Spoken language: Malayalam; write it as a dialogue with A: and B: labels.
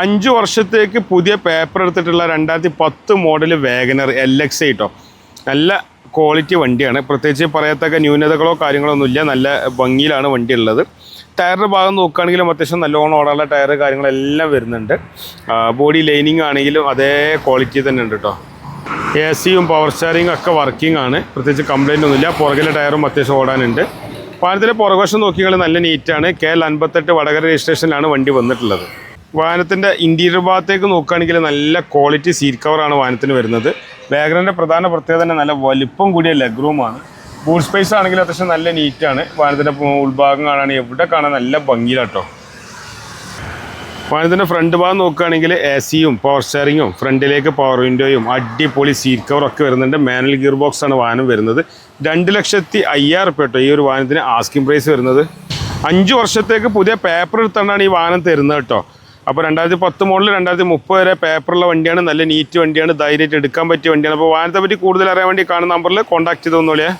A: അഞ്ച് വർഷത്തേക്ക് പുതിയ പേപ്പർ എടുത്തിട്ടുള്ള രണ്ടായിരത്തി പത്ത് മോഡൽ വേഗനർ എൽ എക്സ് കേട്ടോ നല്ല ക്വാളിറ്റി വണ്ടിയാണ്. പ്രത്യേകിച്ച് പറയത്തക്ക ന്യൂനതകളോ കാര്യങ്ങളോ ഒന്നുമില്ല നല്ല ഭംഗിയിലാണ് വണ്ടി ഉള്ളത്. ടയറിന്റെ ഭാഗം നോക്കുകയാണെങ്കിലും അത്യാവശ്യം നല്ലോണം ഓടാനുള്ള ടയർ കാര്യങ്ങളെല്ലാം വരുന്നുണ്ട്. ബോഡി ലൈനിങ് ആണെങ്കിലും അതേ ക്വാളിറ്റി തന്നെ ഉണ്ട് കേട്ടോ എ സിയും പവർ സ്റ്റാറിങ്ങും ഒക്കെ വർക്കിംഗ് ആണ്. പ്രത്യേകിച്ച് കംപ്ലൈന്റ് ഒന്നുമില്ല. പുറകിലെ ടയറും അത്യാവശ്യം ഓടാനുണ്ട്. പാലത്തിലെ പുറകുവശം നോക്കിയാൽ നല്ല നീറ്റാണ് കെ എൽ അൻപത്തെട്ട് വടകര രജിസ്ട്രേഷനിലാണ് വണ്ടി വന്നിട്ടുള്ളത്. വാഹനത്തിന്റെ ഇന്റീരിയർ ഭാഗത്തേക്ക് നോക്കുകയാണെങ്കിൽ നല്ല ക്വാളിറ്റി സീറ്റ് കവറാണ് വാഹനത്തിന് വരുന്നത്. വാഗനറിന്റെ പ്രധാന പ്രത്യേകത തന്നെ നല്ല വലിപ്പം കൂടിയ ലെഗ് റൂമാണ് ബൂട്ട് സ്പേസ് ആണെങ്കിൽ അത്യാവശ്യം നല്ല നീറ്റാണ് വാഹനത്തിന്റെ ഉൾഭാഗം കാണാൻ എവിടെ കാണാൻ നല്ല ഭംഗിയിലാട്ടോ വാഹനത്തിന്റെ ഫ്രണ്ട് ഭാഗം നോക്കുകയാണെങ്കിൽ എ സിയും പവർ സ്റ്റാറിങ്ങും ഫ്രണ്ടിലേക്ക് പവർ വിൻഡോയും അടിപൊളി സീറ്റ് കവറും ഒക്കെ വരുന്നുണ്ട്. മാനുവൽ ഗിയർ ബോക്സ് ആണ് വാഹനം വരുന്നത്. രണ്ട് ലക്ഷത്തി അയ്യായിരം റുപ്യ കേട്ടോ ഈ ഒരു വാഹനത്തിന് ആസ്കിംഗ് പ്രൈസ് വരുന്നത്. അഞ്ച് വർഷത്തേക്ക് പുതിയ പേപ്പർ എടുത്തുകൊണ്ടാണ് ഈ വാഹനം തരുന്നത് കേട്ടോ അപ്പോൾ രണ്ടായിരത്തി പത്ത് മോഡൽ രണ്ടായിരത്തി മുപ്പത് വരെ പേപ്പറുള്ള വണ്ടിയാണ്. നല്ല നീറ്റ് വണ്ടിയാണ്. ധൈര്യമായിട്ട് എടുക്കാൻ പറ്റിയ വണ്ടിയാണ്. അപ്പോൾ വാഹനത്തെ പറ്റി കൂടുതൽ അറിയാൻ വേണ്ടി കാണുന്ന നമ്പറിൽ കോൺടാക്ട് ചെയ്ത് തന്നോളിയേ